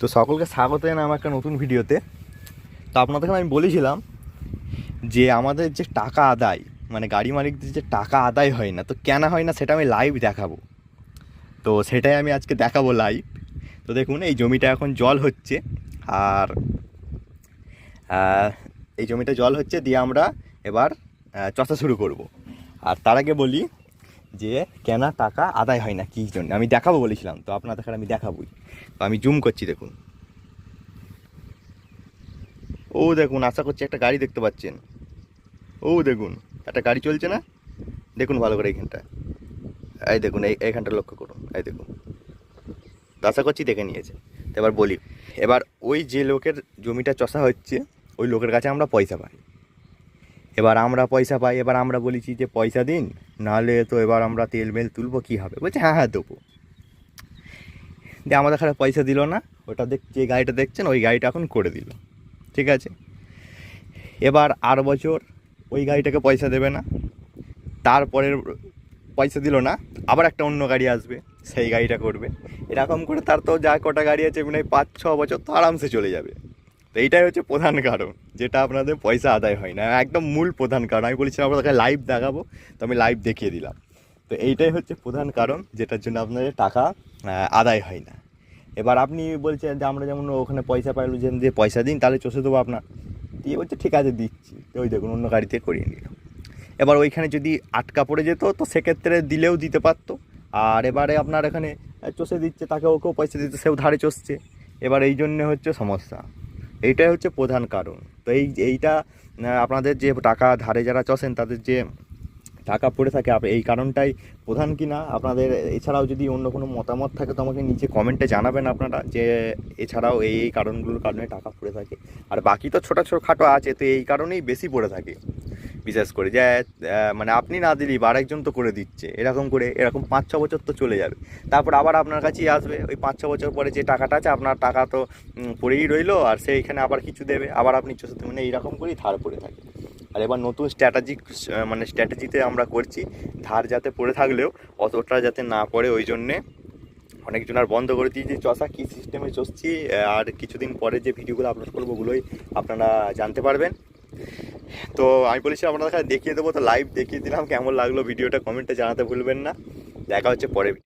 তো সকলকে স্বাগত জানাই আমার একটা নতুন ভিডিওতে। তো আপনাদেরকে আমি বলেছিলাম যে আমাদের যে টাকা আদায় মানে গাড়ি মালিকদের যে টাকা আদায় হয় না, তো কেন হয় না সেটা আমি লাইভ দেখাবো। তো সেটাই আমি আজকে দেখাবো লাইভ তো দেখুন, এই জমিটা এখন জল হচ্ছে আর এই জমিটা জল হচ্ছে দিয়ে আমরা এবার চষা শুরু করব। আর তার আগে বলি যে কেন টাকা আদায় হয় না কী জন্য? আমি দেখাবো বলেছিলাম, তো আপনার আপনাদের আমি দেখাবই। তো আমি জুম করছি, দেখুন। ও, দেখুন, আশা করছি একটা গাড়ি দেখতে পাচ্ছেন। ও, দেখুন, একটা গাড়ি চলছে না? দেখুন ভালো করে এইখানটা এই দেখুন, এই এইখানটা লক্ষ্য করুন, এই দেখুন। আশা করছি দেখে নিয়েছে। এবার বলি, এবার ওই যে লোকের জমিটা চষা হচ্ছে, ওই লোকের কাছে আমরা পয়সা পাই। এবার আমরা পয়সা পাই, এবার আমরা বলেছি যে পয়সা দিন, নাহলে তো এবার আমরা তেল মেল তুলবো কী হবে? বলছে হ্যাঁ হ্যাঁ দেবো। দিয়ে আমাদের খারাপ পয়সা দিল না, ওটা দেখ, যে গাড়িটা দেখছেন, ওই গাড়িটা এখন করে দিল। ঠিক আছে? এবার আর বছর ওই গাড়িটাকে পয়সা দেবে না, তারপরের পয়সা দিল না, আবার একটা অন্য গাড়ি আসবে, সেই গাড়িটা করবে। এরকম করে তার তো যা কটা গাড়ি আছে মানে পাঁচ, ছ বছর তো আরামসে চলে যাবে। তো এইটাই হচ্ছে প্রধান কারণ, যেটা আপনাদের পয়সা আদায় হয় না। একদম মূল প্রধান কারণ। আমি বলেছিলাম আপনাদেরকে লাইভ দেখাবো, তো আমি লাইভ দেখিয়ে দিলাম। তো এইটাই হচ্ছে প্রধান কারণ, যেটার জন্য আপনাদের টাকা আদায় হয় না। এবার আপনি বলছেন যে আমরা যেমন ওখানে পয়সা পাইলো যে দিয়ে পয়সা দিন, তাহলে চষে দেবো আপনার। দিয়ে বলছে, ঠিক আছে, দিচ্ছি। তো ওই দেখুন, অন্য গাড়িতে করিয়ে নিল। এবার ওইখানে যদি আটকা পড়ে যেত, তো সেক্ষেত্রে দিলেও দিতে পারতো। আর এবারে আপনার এখানে চষে দিচ্ছে, তাকে ওকেও পয়সা দিতে, সেও ধারে চষছে। এবার এই জন্যে হচ্ছে সমস্যা। এইটাই হচ্ছে প্রধান কারণ। তো এই, এইটা আপনাদের যে টাকা ধারে যারা চসেন তাদের যে টাকা পড়ে থাকে এই কারণটাই প্রধান কি না? আপনাদের এছাড়াও যদি অন্য কোনো মতামত থাকে, তো আমাকে নিচে কমেন্টে জানাবেন আপনারা যে এছাড়াও এই এই কারণগুলোর কারণে টাকা পড়ে থাকে। আর বাকি তো ছোটো ছোটো খাটো আছে, তো এই কারণেই বেশি পড়ে থাকে। বিশেষ করে যে মানে আপনি না দিলেই বা আরেকজন তো করে দিচ্ছে। এরকম করে, এরকম পাঁচ ছ বছর তো চলে যাবে। তারপর আবার আপনার কাছেই আসবে। ওই পাঁচ ছ বছর পরে যে টাকাটা আছে, আপনার টাকা তো পড়েই রইল, আর সেইখানে আবার কিছু দেবে। আবার আপনি চষে মানে এইরকম করেই ধার পড়ে থাকে। আর এবার নতুন স্ট্র্যাটেজিক মানে স্ট্র্যাটেজিতে আমরা করছি, ধার যাতে পড়ে থাকলেও, অতটা যাতে না পড়ে, ওই জন্যে অনেকজন আর বন্ধ করে দিয়েছি। চষা, কী সিস্টেমে চষছি আর কিছুদিন পরে যে ভিডিওগুলো আপলোড করব, ওগুলোই আপনারা জানতে পারবেন। তো আমি বলেছি আপনাদের দেখিয়ে দেবো, তো লাইভ দেখিয়ে দিলাম, কেমন লাগল ভিডিওটা কমেন্টে জানাতে ভুলবেন না। দেখা হচ্ছে পরে